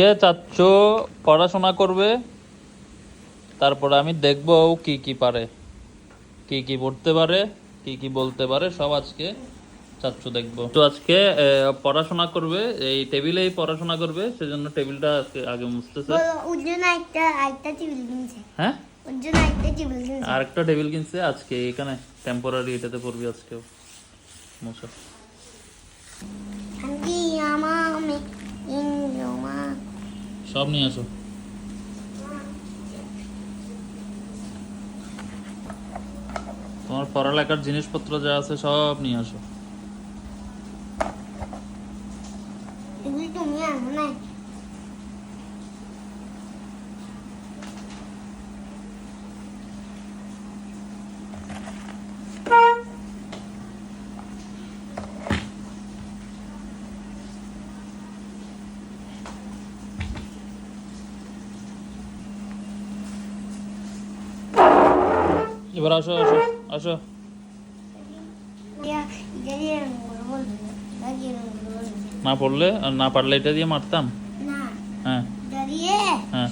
আজকে চাচ্চু পড়াশোনা করবে? তারপরে আমি দেখব ও কি কি পারে। কি কি পড়তে পারে কি কি বলতে পারে সব আজকে চাচ্চু দেখব। তো আজকে পড়াশোনা করবে এই টেবিলেই পড়াশোনা করবে সেজন্য টেবিলটা আজকে আগে মুছতেছে। হ্যাঁ? আরেকটা টেবিল কিনছে। আজকে এখানে টেম্পোরারি এটাতে পড়বি আজকেও। মুছো। সব নিয়ে আসো। তোমার পড়ালেখার জিনিসপত্র যা আছে সব নিয়ে আসো। তুমি আসো না এবার আসো আসো আসো। না পড়লে আর না পারলে এটা দিয়ে মারতাম? হ্যাঁ। হ্যাঁ।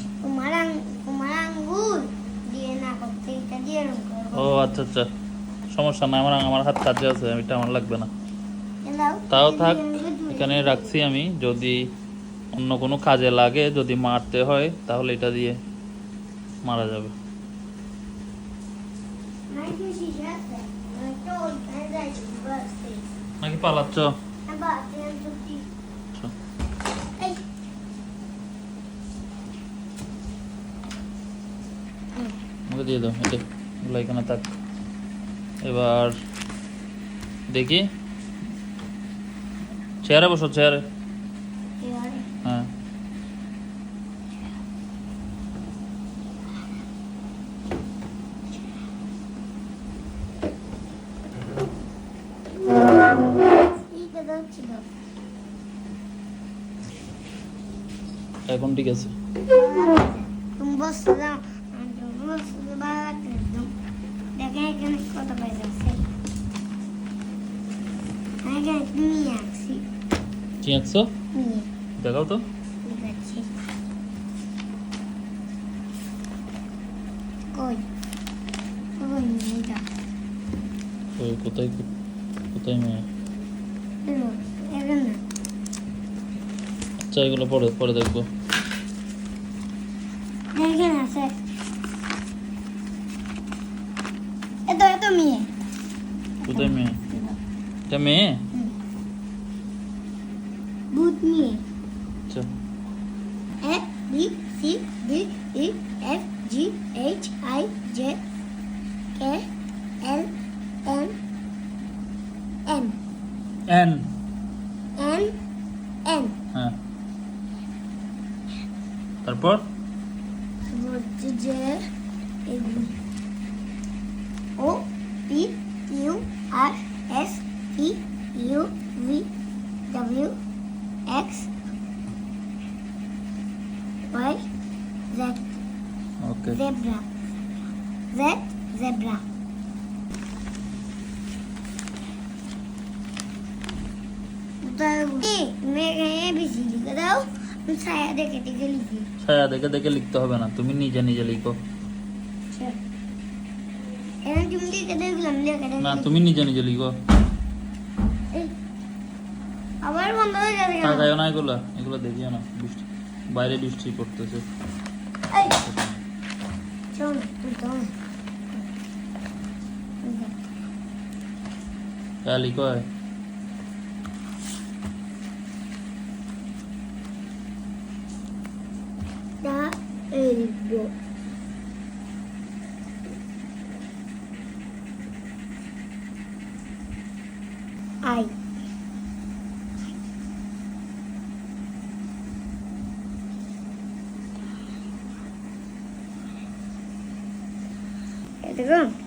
ও আচ্ছা আচ্ছা। সমস্যা না আমার আমার হাত কাজে আছে এটা আমার লাগবে না। তাও থাক এখানে রাখছি আমি যদি অন্য কোনো কাজে লাগে যদি মারতে হয় তাহলে এটা দিয়ে মারা যাবে নাই কি শিশা আছে আমি তো ওইখানে যাইছি বাস নাকি পালাচ্ছ আমাকে দিয়ে দাও এটা এগুলো এখানে থাক এবার দেখি চেয়ারে বসো চেয়ারে হ্যাঁ এখানে দেখাও তো ঠিক আছে যা ওই কোথায় কোথায় মেয়ে? আচ্ছা এগুলো পরে পরে দেখব। কোথায় মেয়ে? এটা মেয়ে? ভূত মেয়ে। আচ্ছা। M N N. N N হ্যাঁ তারপর হচ্ছে যে O P Q R S T U V W X Y Z okay Zebra. Z zebra. মেঘে বেশি লিখে দাও ছায়া দেখে দেখে লিখি ছায়া দেখে দেখে লিখতে হবে না তুমি নিজে নিজে লিখো। লিখে না তুমি নিজে নিজে লিখো। আবার বন্ধ হয়ে যাবে না এগুলো এগুলো দেখিও না। বৃষ্টি বাইরে বৃষ্টি পড়তেছে। লিখো হয় incrível. Ai. Tá vendo?